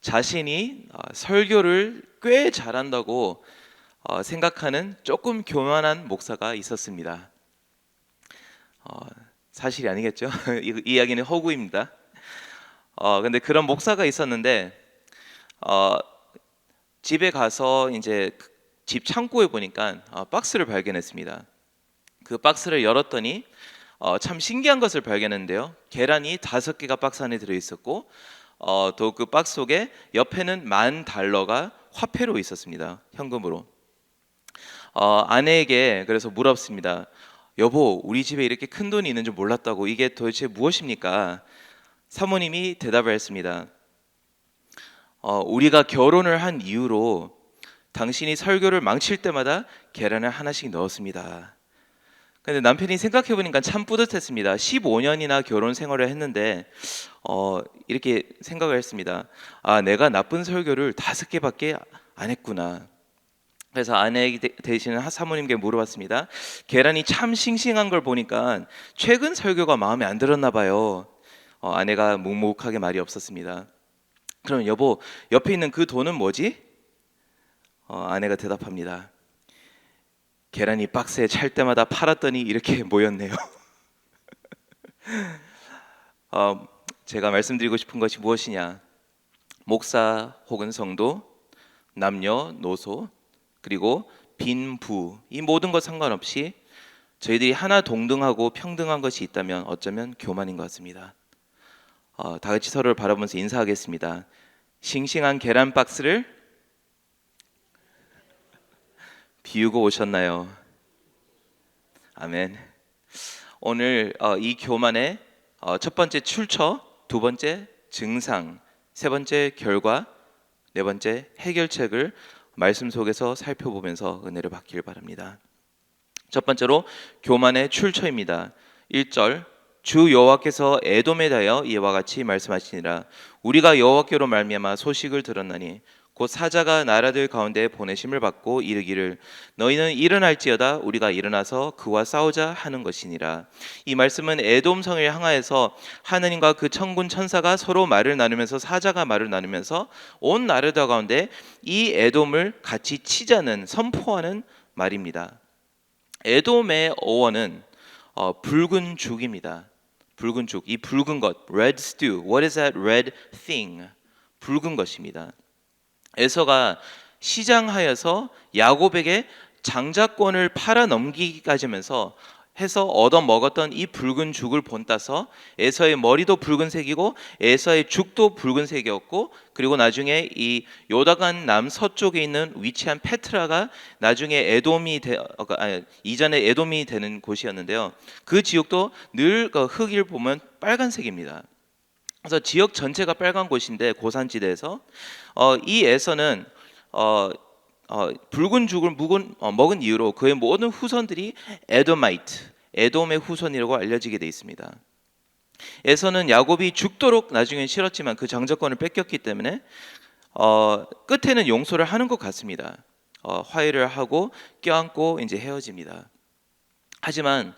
자신이 어, 설교를 꽤 잘한다고 어, 생각하는 조금 교만한 목사가 있었습니다. 어, 사실이 아니겠죠? 이, 이 이야기는 허구입니다. 어, 근데 그런 목사가 있었는데 어, 집에 가서 이제 그집 창고에 보니까 어, 박스를 발견했습니다. 그 박스를 열었더니 어, 참 신기한 것을 발견했는데요. 계란이 다섯 개가 박스 안에 들어 있었고 어, 또그 박스 속에 옆에는 만 달러가 화폐로 있었습니다. 현금으로. 어, 아내에게 그래서 물었습니다. 여보, 우리 집에 이렇게 큰 돈이 있는 줄 몰랐다고 이게 도대체 무엇입니까? 사모님이 대답을 했습니다. 어, 우리가 결혼을 한 이후로 당신이 설교를 망칠 때마다 계란을 하나씩 넣었습니다. 근데 남편이 생각해 보니까 참 뿌듯했습니다. 15년이나 결혼 생활을 했는데 어, 이렇게 생각을 했습니다. 아, 내가 나쁜 설교를 다섯 개밖에 안 했구나. 그래서 아내 대신 사모님께 물어봤습니다. 계란이 참 싱싱한 걸 보니까 최근 설교가 마음에 안 들었나 봐요. 어, 아내가 묵묵하게 말이 없었습니다. 그럼 여보, 옆에 있는 그 돈은 뭐지? 어, 아내가 대답합니다. 계란이 박스에 찰 때마다 팔았더니 이렇게 모였네요. 어, 제가 말씀드리고 싶은 것이 무엇이냐? 목사 혹은 성도, 남녀, 노소, 그리고 빈부 이 모든 것 상관없이 저희들이 하나 동등하고 평등한 것이 있다면 어쩌면 교만인 것 같습니다. 어, 다 같이 서로를 바라보면서 인사하겠습니다. 싱싱한 계란 박스를 비우고 오셨나요? 아멘. 오늘 어, 이 교만의 어, 첫 번째 출처, 두 번째 증상, 세 번째 결과, 네 번째 해결책을 말씀 속에서 살펴보면서 은혜를 받기를 바랍니다. 첫 번째로 교만의 출처입니다. 1절 주 여호와께서 에돔에 대하여 이와 같이 말씀하시니라 우리가 여호와께로 말미암아 소식을 들었나니 곧 사자가 나라들 가운데 보내심을 받고 이르기를 너희는 일어날지어다 우리가 일어나서 그와 싸우자 하는 것이니라 이 말씀은 에돔 성을 향하여서 하느님과 그 천군 천사가 서로 말을 나누면서 사자가 말을 나누면서 온 나라들 가운데 이 에돔을 같이 치자는 선포하는 말입니다 에돔의 어원은 어, 붉은 죽입니다 붉은 죽, 이 붉은 것, red stew. What is that red thing? 붉은 것입니다. 에서가 시장하여서 야곱에게 장자권을 팔아 넘기기까지 하면서 해서 얻어 먹었던 이 붉은 죽을 본따서 에서의 머리도 붉은색이고 에서의 죽도 붉은색이었고 그리고 나중에 이 요다간 남서쪽에 있는 위치한 페트라가 나중에 에돔이 되, 어, 아니, 이전에 에돔이 되는 곳이었는데요. 그 지역도 늘 그 흙을 보면 빨간색입니다. 그래서 지역 전체가 빨간 곳인데 고산지대에서 어, 이 에서는 어, 어, 붉은 죽을 묵은, 어, 먹은 이유로 그의 모든 후손들이 에도마이트, 에돔의 후손이라고 알려지게 돼 있습니다. 에서는 야곱이 죽도록 나중에 싫었지만 그 장자권을 뺏겼기 때문에 어, 끝에는 용서를 하는 것 같습니다. 어, 화해를 하고 껴안고 이제 헤어집니다. 하지만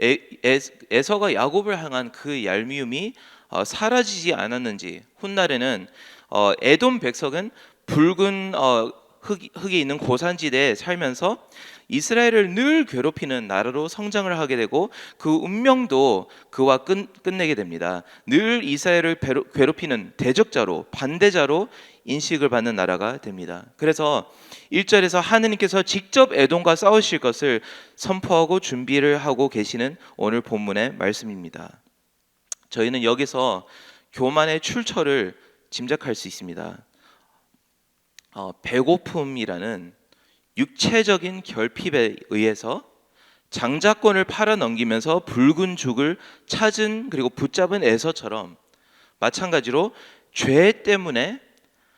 에, 에, 에서가 야곱을 향한 그 얄미움이 어, 사라지지 않았는지 훗날에는 어, 에돔 백성은 붉은 어, 흙, 흙이 있는 고산지대에 살면서 이스라엘을 늘 괴롭히는 나라로 성장을 하게 되고 그 운명도 그와 끝, 끝내게 됩니다. 늘 이스라엘을 괴롭히는 대적자로 반대자로 인식을 받는 나라가 됩니다. 그래서 1절에서 하느님께서 직접 에돔과 싸우실 것을 선포하고 준비를 하고 계시는 오늘 본문의 말씀입니다. 저희는 여기서 교만의 출처를 짐작할 수 있습니다. 어, 배고픔이라는 육체적인 결핍에 의해서 장자권을 팔아 넘기면서 붉은 죽을 찾은 그리고 붙잡은 에서처럼 마찬가지로 죄 때문에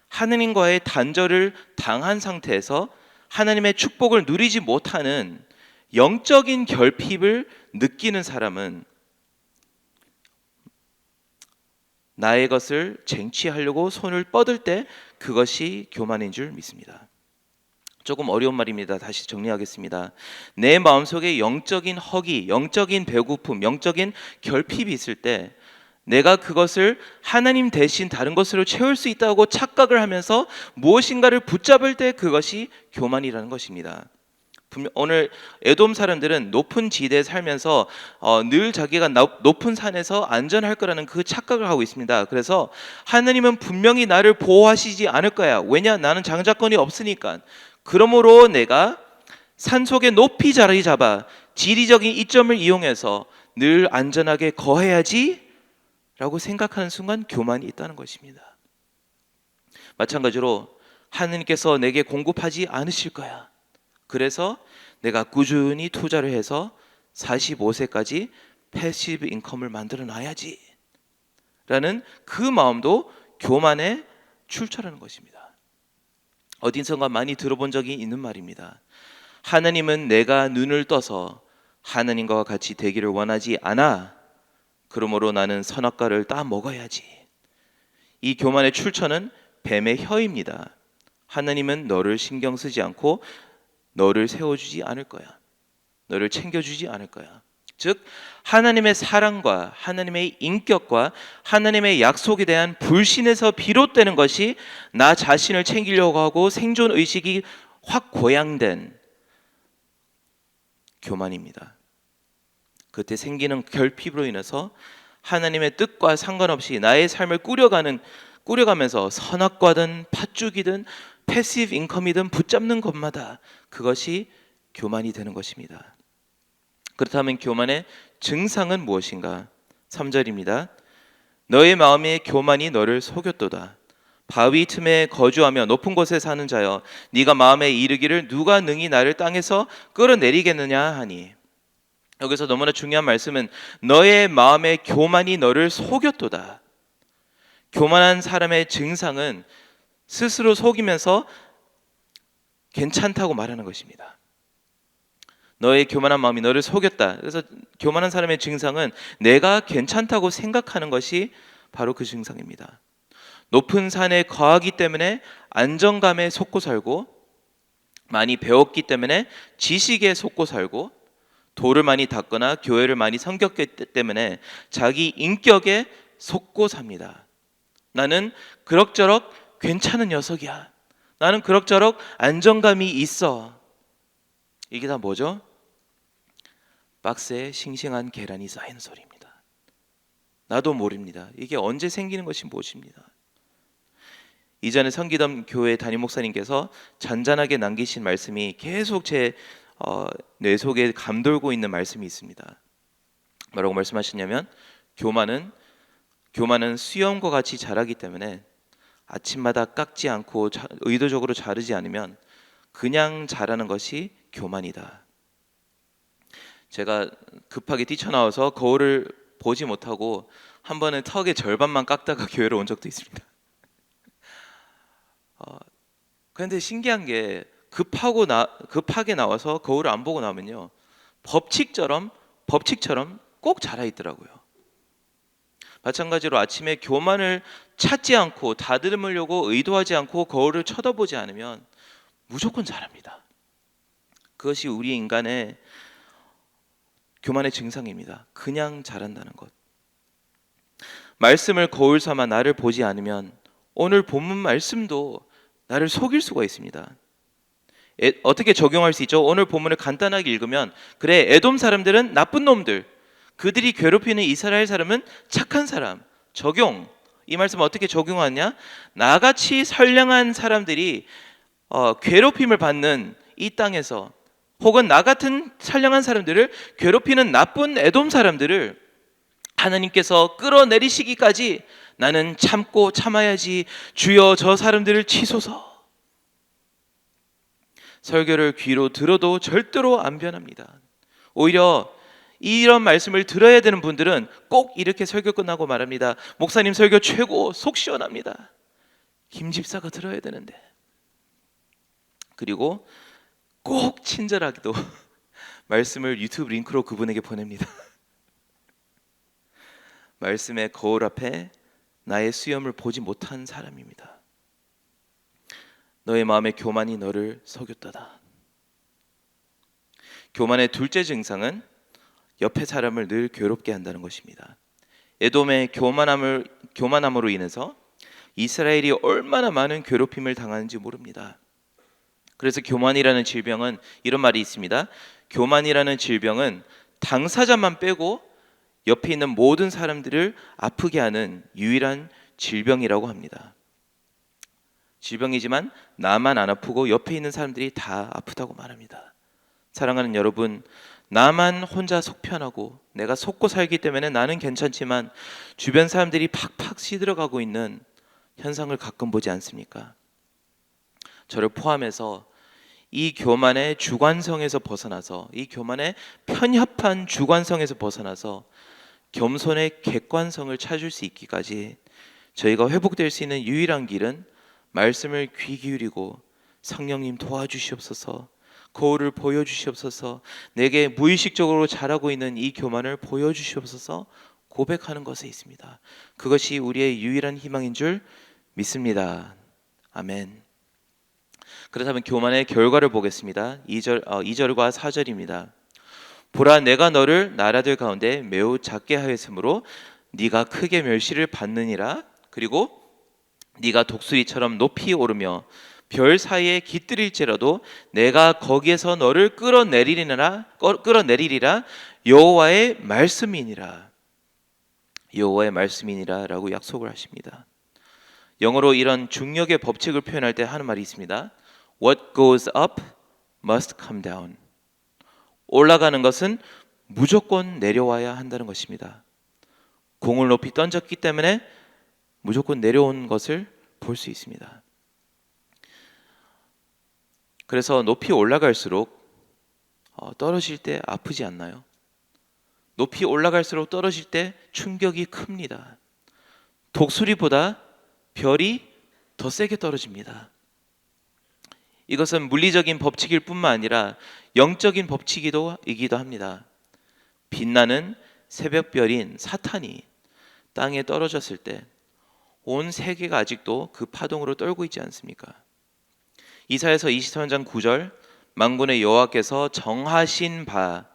하느님과의 단절을 당한 상태에서 하나님의 축복을 누리지 못하는 영적인 결핍을 느끼는 사람은 나의 것을 쟁취하려고 손을 뻗을 때 그것이 교만인 줄 믿습니다. 조금 어려운 말입니다. 다시 정리하겠습니다. 내 마음속에 영적인 허기, 영적인 배고픔, 영적인 결핍이 있을 때 내가 그것을 하나님 대신 다른 것으로 채울 수 있다고 착각을 하면서 무엇인가를 붙잡을 때 그것이 교만이라는 것입니다. 오늘 에돔 사람들은 높은 지대에 살면서 어, 늘 자기가 나- 높은 산에서 안전할 거라는 그 착각을 하고 있습니다. 그래서 하나님은 분명히 나를 보호하시지 않을 거야. 왜냐? 나는 장자권이 없으니까. 그러므로 내가 산 속에 높이 자리 잡아 지리적인 이점을 이용해서 늘 안전하게 거해야지 라고 생각하는 순간 교만이 있다는 것입니다. 마찬가지로 하느님께서 내게 공급하지 않으실 거야. 그래서 내가 꾸준히 투자를 해서 45세까지 패시브 인컴을 만들어 놔야지. 라는 그 마음도 교만의 출처라는 것입니다. 어딘선가 많이 들어본 적이 있는 말입니다. 하나님은 내가 눈을 떠서 하나님과 같이 되기를 원하지 않아. 그러므로 나는 선악과를 따 먹어야지. 이 교만의 출처는 뱀의 혀입니다. 하나님은 너를 신경 쓰지 않고 너를 세워주지 않을 거야. 너를 챙겨주지 않을 거야. 즉 하나님의 사랑과 하나님의 인격과 하나님의 약속에 대한 불신에서 비롯되는 것이 나 자신을 챙기려고 하고 생존 의식이 확 고양된 교만입니다. 그때 생기는 결핍으로 인해서 하나님의 뜻과 상관없이 나의 삶을 꾸려가는 꾸려가면서 선악과든 팥죽이든 패시브 인컴이든 붙잡는 것마다 그것이 교만이 되는 것입니다. 그렇다면 교만의 증상은 무엇인가? 3절입니다. 너의 마음의 교만이 너를 속였도다. 바위 틈에 거주하며 높은 곳에 사는 자여 네가 마음에 이르기를 누가 능히 나를 땅에서 끌어내리겠느냐 하니 여기서 너무나 중요한 말씀은 너의 마음의 교만이 너를 속였도다. 교만한 사람의 증상은 스스로 속이면서 괜찮다고 말하는 것입니다. 너의 교만한 마음이 너를 속였다. 그래서 교만한 사람의 증상은 내가 괜찮다고 생각하는 것이 바로 그 증상입니다. 높은 산에 거하기 때문에 안정감에 속고 살고 많이 배웠기 때문에 지식에 속고 살고 도를 많이 닦거나 교회를 많이 섬겼기 때문에 자기 인격에 속고 삽니다. 나는 그럭저럭 괜찮은 녀석이야. 나는 그럭저럭 안정감이 있어. 이게 다 뭐죠? 박스에 싱싱한 계란이 쌓이는 소리입니다. 나도 모릅니다. 이게 언제 생기는 것이 무엇입니다. 이전에 성기담 교회 담임 목사님께서 잔잔하게 남기신 말씀이 계속 제 어, 뇌 속에 감돌고 있는 말씀이 있습니다. 뭐라고 말씀하셨냐면 교만은 교만은 수염과 같이 자라기 때문에 아침마다 깎지 않고 자, 의도적으로 자르지 않으면 그냥 자라는 것이 교만이다. 제가 급하게 뛰쳐나와서 거울을 보지 못하고 한 번은 턱의 절반만 깎다가 교회를 온 적도 있습니다. 어, 그런데 신기한 게 급하고 나 급하게 나와서 거울을 안 보고 나면요 법칙처럼 법칙처럼 꼭 자라 있더라고요. 마찬가지로 아침에 교만을 찾지 않고 다듬으려고 의도하지 않고 거울을 쳐다보지 않으면 무조건 자랍니다. 그것이 우리 인간의 교만의 증상입니다. 그냥 자란다는 것. 말씀을 거울 삼아 나를 보지 않으면 오늘 본문 말씀도 나를 속일 수가 있습니다. 에, 어떻게 적용할 수 있죠? 오늘 본문을 간단하게 읽으면 그래 에돔 사람들은 나쁜 놈들 그들이 괴롭히는 이스라엘 사람은 착한 사람 적용 이 말씀 어떻게 적용하냐 나같이 선량한 사람들이 어, 괴롭힘을 받는 이 땅에서 혹은 나 같은 선량한 사람들을 괴롭히는 나쁜 에돔 사람들을 하나님께서 끌어내리시기까지 나는 참고 참아야지 주여 저 사람들을 치소서 설교를 귀로 들어도 절대로 안 변합니다. 오히려 이런 말씀을 들어야 되는 분들은 꼭 이렇게 설교 끝나고 말합니다. 목사님 설교 최고 속 시원합니다. 김 집사가 들어야 되는데. 그리고 꼭 친절하게도 말씀을 유튜브 링크로 그분에게 보냅니다. 말씀의 거울 앞에 나의 수염을 보지 못한 사람입니다. 너의 마음의 교만이 너를 속였다다. 교만의 둘째 증상은 옆에 사람을 늘 괴롭게 한다는 것입니다. 에돔의 교만함을 교만함으로 인해서 이스라엘이 얼마나 많은 괴롭힘을 당하는지 모릅니다. 그래서 교만이라는 질병은 이런 말이 있습니다. 교만이라는 질병은 당사자만 빼고 옆에 있는 모든 사람들을 아프게 하는 유일한 질병이라고 합니다. 질병이지만 나만 안 아프고 옆에 있는 사람들이 다 아프다고 말합니다. 사랑하는 여러분, 나만 혼자 속편하고 내가 속고 살기 때문에 나는 괜찮지만 주변 사람들이 팍팍 시들어가고 있는 현상을 가끔 보지 않습니까? 저를 포함해서 이 교만의 주관성에서 벗어나서 이 교만의 편협한 주관성에서 벗어나서 겸손의 객관성을 찾을 수 있기까지 저희가 회복될 수 있는 유일한 길은 말씀을 귀 기울이고 성령님 도와주시옵소서 거울을 보여주시옵소서 내게 무의식적으로 자라고 있는 이 교만을 보여주시옵소서 고백하는 것에 있습니다. 그것이 우리의 유일한 희망인 줄 믿습니다. 아멘. 그렇다면 교만의 결과를 보겠습니다. 2절 어, 2절과 4절입니다. 보라 내가 너를 나라들 가운데 매우 작게 하였으므로 네가 크게 멸시를 받느니라. 그리고 네가 독수리처럼 높이 오르며 별 사이에 깃들일지라도 내가 거기에서 너를 끌어내리리라 끌어내리리라 여호와의 말씀이니라 여호와의 말씀이니라라고 약속을 하십니다. 영어로 이런 중력의 법칙을 표현할 때 하는 말이 있습니다. What goes up must come down. 올라가는 것은 무조건 내려와야 한다는 것입니다. 공을 높이 던졌기 때문에 무조건 내려온 것을 볼 수 있습니다. 그래서 높이 올라갈수록 어, 떨어질 때 아프지 않나요? 높이 올라갈수록 떨어질 때 충격이 큽니다. 독수리보다 별이 더 세게 떨어집니다. 이것은 물리적인 법칙일 뿐만 아니라 영적인 법칙이기도 합니다. 빛나는 새벽별인 사탄이 땅에 떨어졌을 때 온 세계가 아직도 그 파동으로 떨고 있지 않습니까? 이사에서 23장 9절 만군의 여호와께서 정하신 바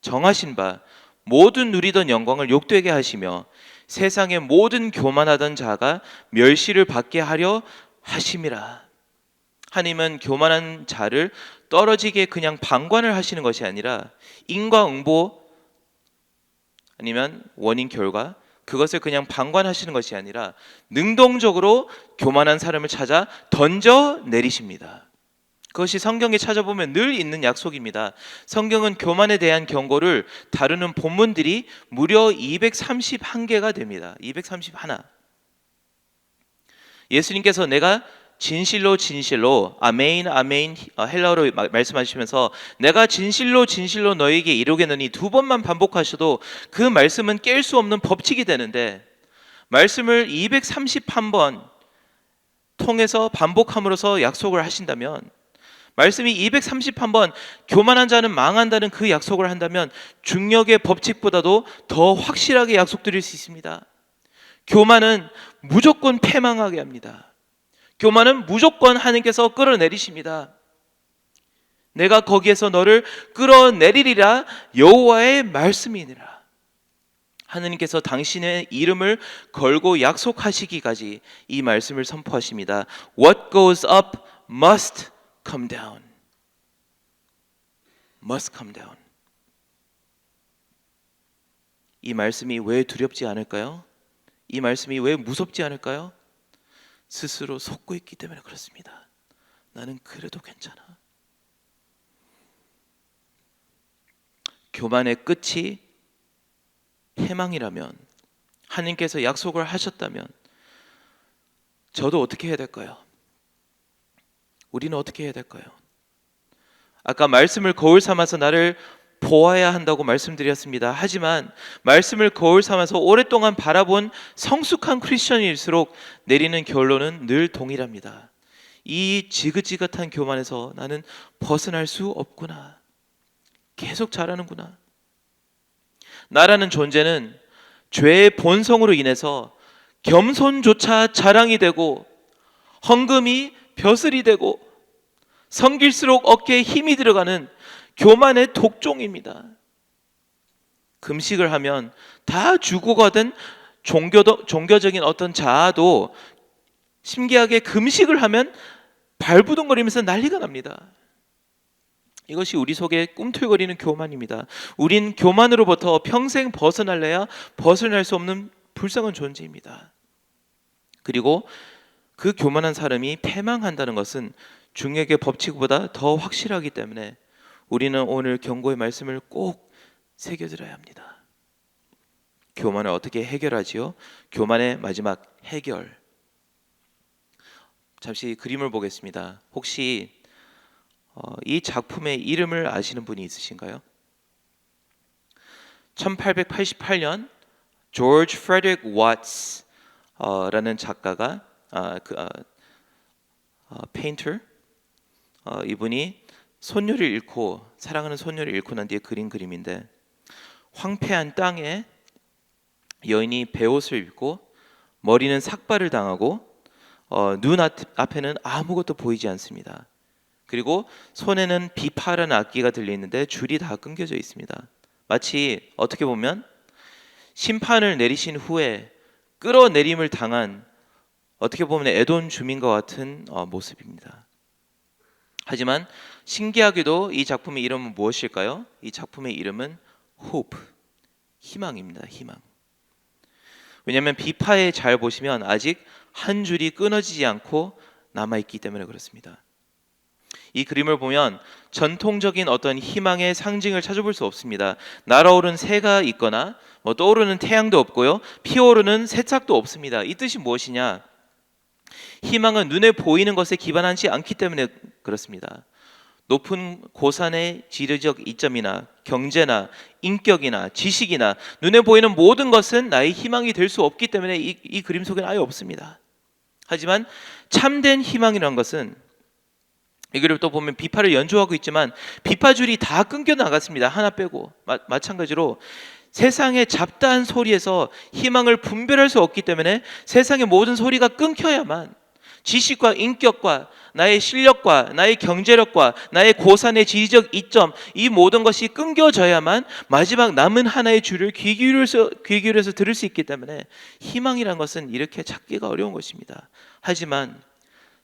정하신 바 모든 누리던 영광을 욕되게 하시며 세상의 모든 교만하던 자가 멸시를 받게 하려 하심이라. 하나님은 교만한 자를 떨어지게 그냥 방관을 하시는 것이 아니라 인과응보 아니면 원인 결과 그것을 그냥 방관하시는 것이 아니라 능동적으로 교만한 사람을 찾아 던져 내리십니다. 그것이 성경에 찾아보면 늘 있는 약속입니다. 성경은 교만에 대한 경고를 다루는 본문들이 무려 231개가 됩니다. 231. 예수님께서 내가 진실로 진실로 아멘 아멘 어, 헬라어로 말씀하시면서 내가 진실로 진실로 너에게 이루겠느니 두 번만 반복하셔도 그 말씀은 깰 수 없는 법칙이 되는데 말씀을 231번 통해서 반복함으로써 약속을 하신다면 말씀이 231번 교만한 자는 망한다는 그 약속을 한다면 중력의 법칙보다도 더 확실하게 약속드릴 수 있습니다. 교만은 무조건 패망하게 합니다. 교만은 무조건 하나님께서 끌어내리십니다. 내가 거기에서 너를 끌어내리리라 여호와의 말씀이니라. 하느님께서 당신의 이름을 걸고 약속하시기까지 이 말씀을 선포하십니다. What goes up must come down. must come down. 이 말씀이 왜 두렵지 않을까요? 이 말씀이 왜 무섭지 않을까요? 스스로 속고 있기 때문에 그렇습니다. 나는 그래도 괜찮아. 교만의 끝이 해망이라면 하나님께서 약속을 하셨다면 저도 어떻게 해야 될까요? 우리는 어떻게 해야 될까요? 아까 말씀을 거울 삼아서 나를 보아야 한다고 말씀드렸습니다. 하지만 말씀을 거울 삼아서 오랫동안 바라본 성숙한 크리스천일수록 내리는 결론은 늘 동일합니다. 이 지긋지긋한 교만에서 나는 벗어날 수 없구나. 계속 자라는구나. 나라는 존재는 죄의 본성으로 인해서 겸손조차 자랑이 되고 헝금이 벼슬이 되고 성길수록 어깨에 힘이 들어가는 교만의 독종입니다. 금식을 하면 다 죽어가든 종교도 종교적인 어떤 자아도 신기하게 금식을 하면 발부둥거리면서 난리가 납니다. 이것이 우리 속에 꿈틀거리는 교만입니다. 우린 교만으로부터 평생 벗어날래야 벗어날 수 없는 불쌍한 존재입니다. 그리고 그 교만한 사람이 패망한다는 것은 중력의 법칙보다 더 확실하기 때문에 우리는 오늘 경고의 말씀을 꼭 새겨들어야 합니다. 교만을 어떻게 해결하지요? 교만의 마지막 해결. 잠시 그림을 보겠습니다. 혹시 어, 이 작품의 이름을 아시는 분이 있으신가요? 1888년 조지 프레드릭 왓츠라는 작가가 아, 그 아, 아, 페인터 어, 이분이 손녀를 잃고 사랑하는 손녀를 잃고 난 뒤에 그린 그림인데 황폐한 땅에 여인이 베옷을 입고 머리는 삭발을 당하고 어, 눈 앞, 앞에는 아무것도 보이지 않습니다. 그리고 손에는 비파라는 악기가 들려 있는데 줄이 다 끊겨져 있습니다. 마치 어떻게 보면 심판을 내리신 후에 끌어내림을 당한 어떻게 보면 에돈 주민과 같은 어, 모습입니다. 하지만 신기하게도 이 작품의 이름은 무엇일까요? 이 작품의 이름은 hope, 희망입니다. 희망. 왜냐하면 비파에 잘 보시면 아직 한 줄이 끊어지지 않고 남아 있기 때문에 그렇습니다. 이 그림을 보면 전통적인 어떤 희망의 상징을 찾아볼 수 없습니다. 날아오른 새가 있거나 뭐 떠오르는 태양도 없고요, 피어오르는 새싹도 없습니다. 이 뜻이 무엇이냐? 희망은 눈에 보이는 것에 기반하지 않기 때문에 그렇습니다. 높은 고산의 지리적 이점이나 경제나 인격이나 지식이나 눈에 보이는 모든 것은 나의 희망이 될 수 없기 때문에 이, 이 그림 속에는 아예 없습니다. 하지만 참된 희망이란 것은 이 그림 또 보면 비파를 연주하고 있지만 비파줄이 다 끊겨 나갔습니다. 하나 빼고 마, 마찬가지로 세상의 잡다한 소리에서 희망을 분별할 수 없기 때문에 세상의 모든 소리가 끊겨야만 지식과 인격과 나의 실력과 나의 경제력과 나의 고산의 지리적 이점 이 모든 것이 끊겨져야만 마지막 남은 하나의 줄을 귀 기울여서 귀 기울여서 들을 수 있기 때문에 희망이란 것은 이렇게 찾기가 어려운 것입니다. 하지만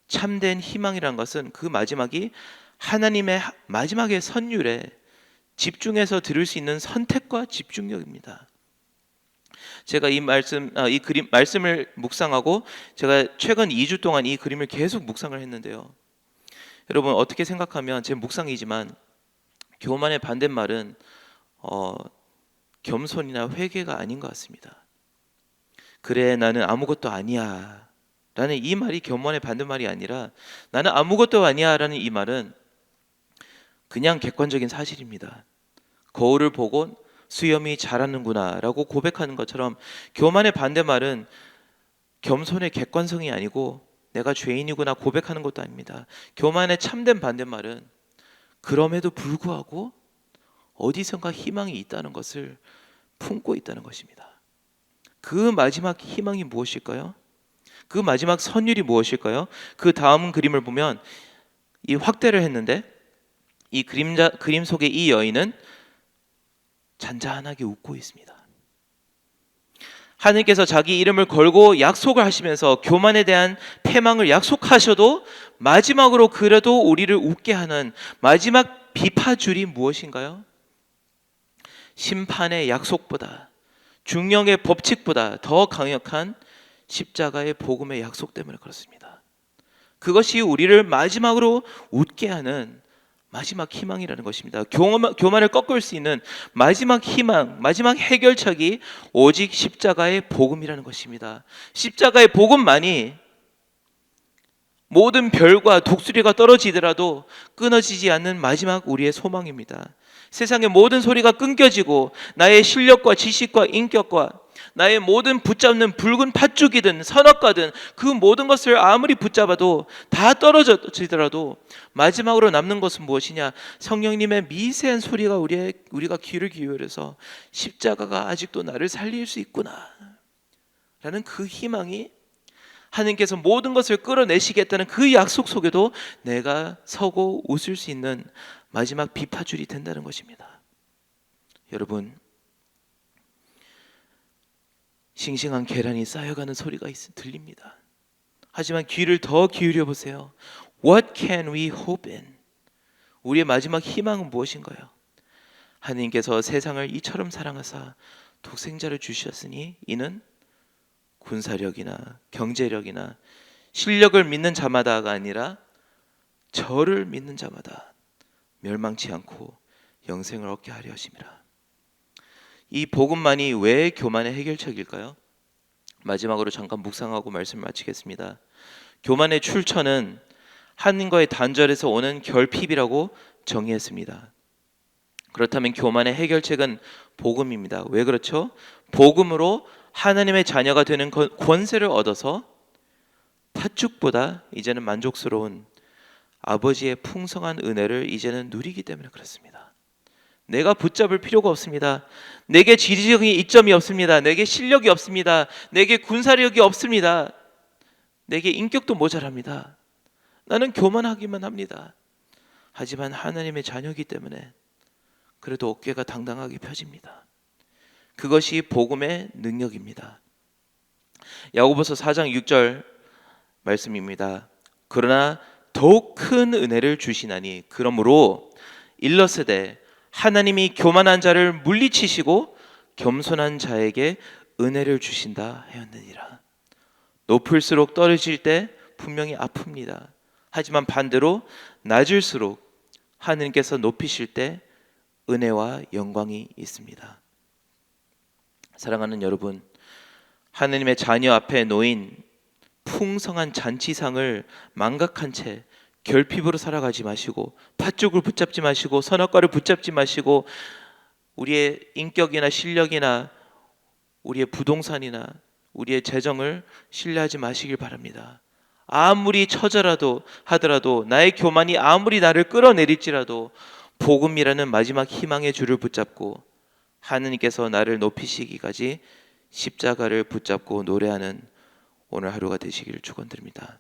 참된 희망이란 것은 그 마지막이 하나님의 마지막의 선율에 집중해서 들을 수 있는 선택과 집중력입니다. 제가 이 말씀 아, 이 그림 말씀을 묵상하고 제가 최근 2주 동안 이 그림을 계속 묵상을 했는데요. 여러분 어떻게 생각하면 제 묵상이지만 교만의 반대말은 어, 겸손이나 회개가 아닌 것 같습니다. 그래 나는 아무것도 아니야. 라는 이 말이 겸손의 반대말이 아니라 나는 아무것도 아니야 라는 이 말은 그냥 객관적인 사실입니다. 거울을 보고 수염이 자라는구나라고 고백하는 것처럼 교만의 반대말은 겸손의 객관성이 아니고 내가 죄인이구나 고백하는 것도 아닙니다. 교만의 참된 반대말은 그럼에도 불구하고 어디선가 희망이 있다는 것을 품고 있다는 것입니다. 그 마지막 희망이 무엇일까요? 그 마지막 선율이 무엇일까요? 그 다음 그림을 보면 이 확대를 했는데 이 그림자 그림 속의 이 여인은 잔잔하게 웃고 있습니다. 하느님께서 자기 이름을 걸고 약속을 하시면서 교만에 대한 패망을 약속하셔도 마지막으로 그래도 우리를 웃게 하는 마지막 비파줄이 무엇인가요? 심판의 약속보다 중령의 법칙보다 더 강력한 십자가의 복음의 약속 때문에 그렇습니다. 그것이 우리를 마지막으로 웃게 하는 마지막 희망이라는 것입니다. 교만, 교만을 꺾을 수 있는 마지막 희망, 마지막 해결책이 오직 십자가의 복음이라는 것입니다. 십자가의 복음만이 모든 별과 독수리가 떨어지더라도 끊어지지 않는 마지막 우리의 소망입니다. 세상의 모든 소리가 끊겨지고 나의 실력과 지식과 인격과 나의 모든 붙잡는 붉은 팥죽이든 선악과든 그 모든 것을 아무리 붙잡아도 다 떨어지더라도 마지막으로 남는 것은 무엇이냐? 성령님의 미세한 소리가 우리의 우리가 귀를 기울여서 십자가가 아직도 나를 살릴 수 있구나. 라는 그 희망이 하나님께서 모든 것을 끌어내시겠다는 그 약속 속에도 내가 서고 웃을 수 있는 마지막 비파줄이 된다는 것입니다. 여러분 싱싱한 계란이 쌓여가는 소리가 있, 들립니다. 하지만 귀를 더 기울여 보세요. What can we hope in? 우리의 마지막 희망은 무엇인가요? 하나님께서 세상을 이처럼 사랑하사 독생자를 주셨으니 이는 군사력이나 경제력이나 실력을 믿는 자마다가 아니라 저를 믿는 자마다 멸망치 않고 영생을 얻게 하려 하심이라. 이 복음만이 왜 교만의 해결책일까요? 마지막으로 잠깐 묵상하고 말씀을 마치겠습니다. 교만의 출처는 하나님과의 단절에서 오는 결핍이라고 정의했습니다. 그렇다면 교만의 해결책은 복음입니다. 왜 그렇죠? 복음으로 하나님의 자녀가 되는 권- 권세를 얻어서 팥죽보다 이제는 만족스러운 아버지의 풍성한 은혜를 이제는 누리기 때문에 그렇습니다. 내가 붙잡을 필요가 없습니다. 내게 지리적인 이점이 없습니다. 내게 실력이 없습니다. 내게 군사력이 없습니다. 내게 인격도 모자랍니다. 나는 교만하기만 합니다. 하지만 하나님의 자녀이기 때문에 그래도 어깨가 당당하게 펴집니다. 그것이 복음의 능력입니다. 야고보서 4장 6절 말씀입니다. 그러나 더욱 큰 은혜를 주시나니 그러므로 일러스되 하나님이 교만한 자를 물리치시고 겸손한 자에게 은혜를 주신다 하였느니라. 높을수록 떨어질 때 분명히 아픕니다. 하지만 반대로 낮을수록 하느님께서 높이실 때 은혜와 영광이 있습니다. 사랑하는 여러분, 하느님의 자녀 앞에 놓인 풍성한 잔치상을 망각한 채 결핍으로 살아가지 마시고 팥죽을 붙잡지 마시고 선악과를 붙잡지 마시고 우리의 인격이나 실력이나 우리의 부동산이나 우리의 재정을 신뢰하지 마시길 바랍니다. 아무리 처자라도 하더라도 나의 교만이 아무리 나를 끌어내릴지라도 복음이라는 마지막 희망의 줄을 붙잡고 하느님께서 나를 높이시기까지 십자가를 붙잡고 노래하는 오늘 하루가 되시기를 축원드립니다.